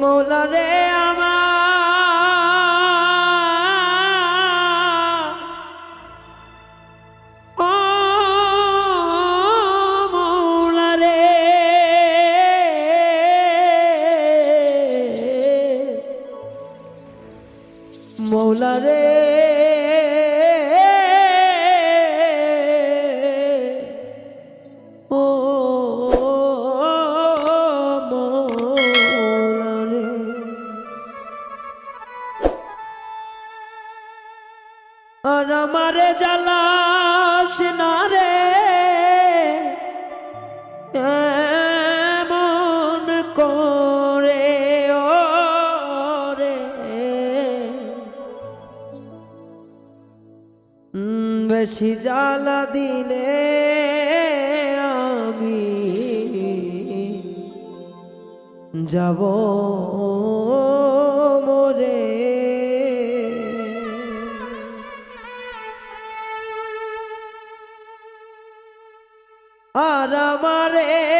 মোলা রে। শিজালা জ্বালা দিলে আমি যাব মোরে। আর আমারে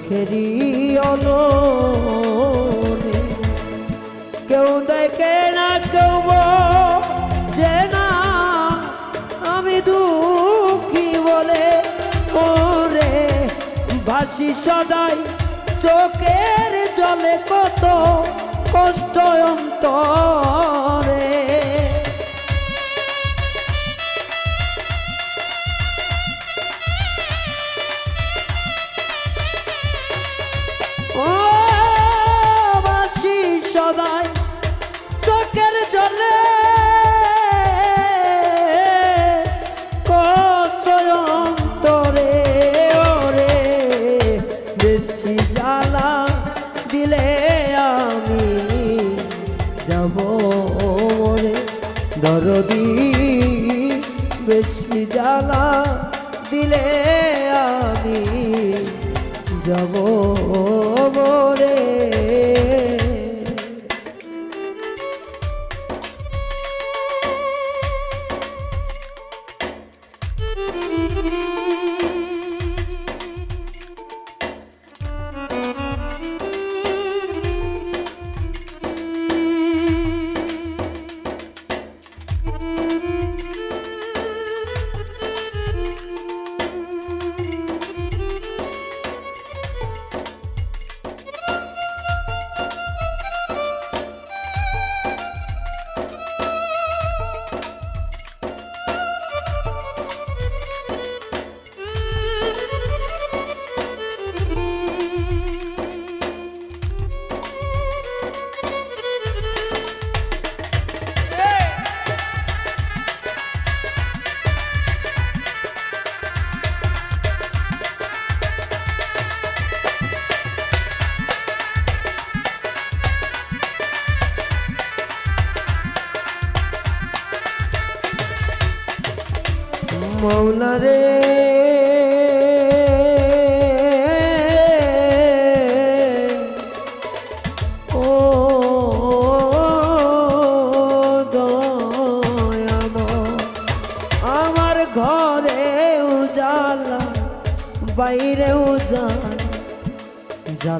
চোখেরই অনলে কেউ দেখে না, কেউ যে না। আমি দুঃখী বলে ওরে ভাসি সদাই। চোখের জলে কত কষ্ট অন্তরে। যাব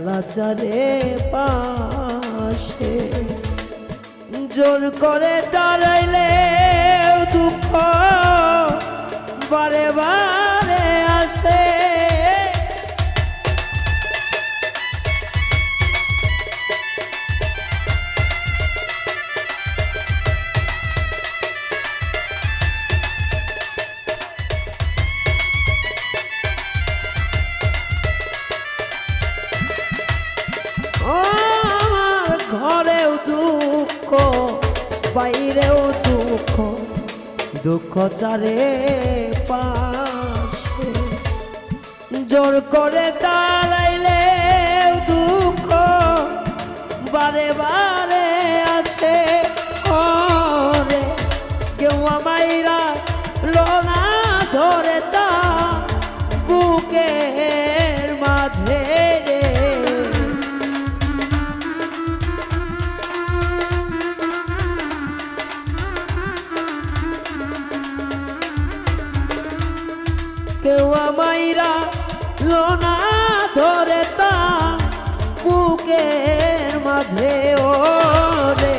জ্বালা চারে পাশে। জোর করে দাঁড়াইলে দুঃখ বারে বারে আমার ঘরেও দুঃখ বাইরেও দুঃখ দুঃখ চারে পাশে। জোর করে দাঁড়াইলে দুঃখ বারে বারে মাঝে ও রে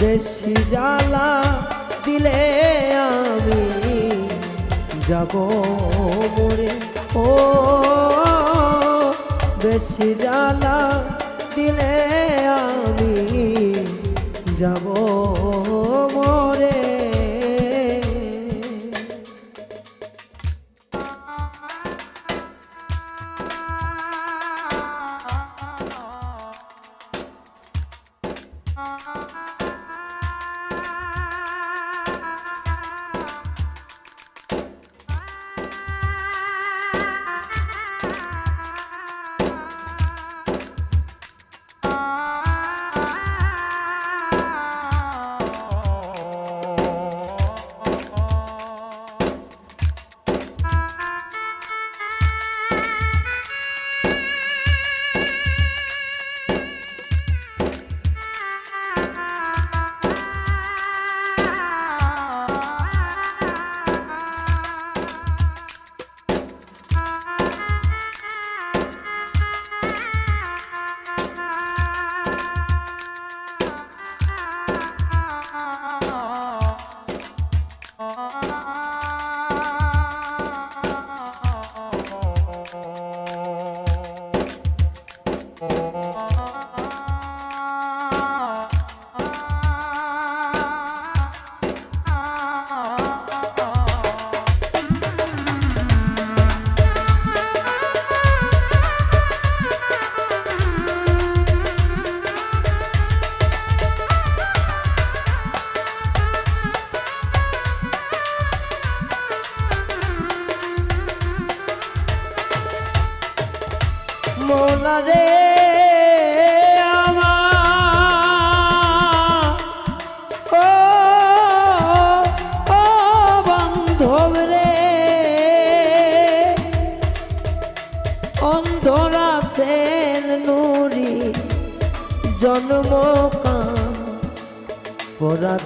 বেশি জ্বালা দিলে আমি যাব মরে। ও, বেশি জ্বালা দিলে আমি যাব মরে।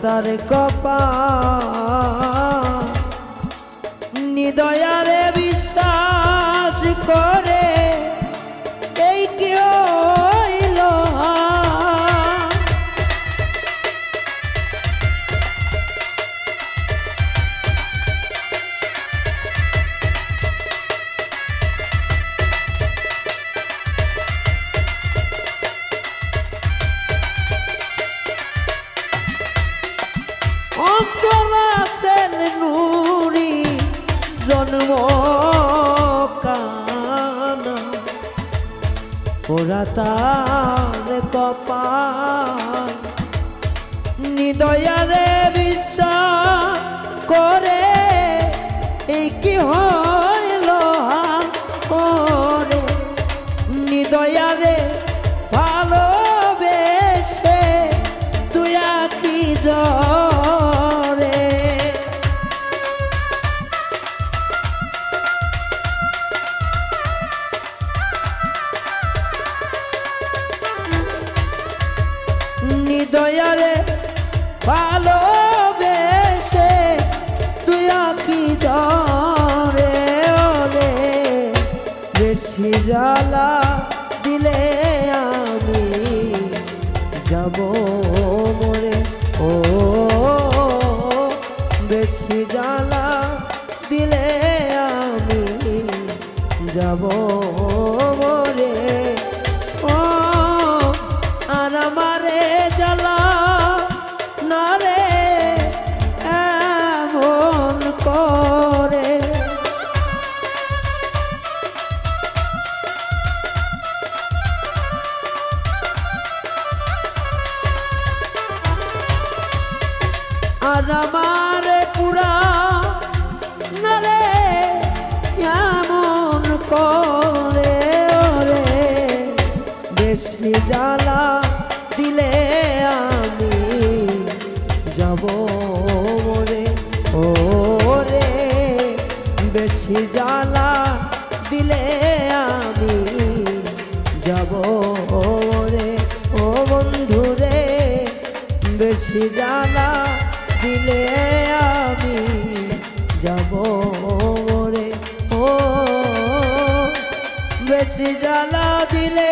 তার কপা নিদয়ারে অন্তরাসেন নুরি জন্ম কানা। ওরা বিশ্বাস করে এই কি নিদয়ারে জ্বালা দিলে আমি যাব মরে। ও, বেশি জ্বালা দিলে আমি যাব মরে। ও, আর আমারে জ্বালা দিলে আমি যাব রে ও রে বেশি জ্বালা দিলে আমি যাব রে ও বন্ধু রে, বেশি জ্বালা দিলে আমি যাব রে ও, বেশি জ্বালা দিলে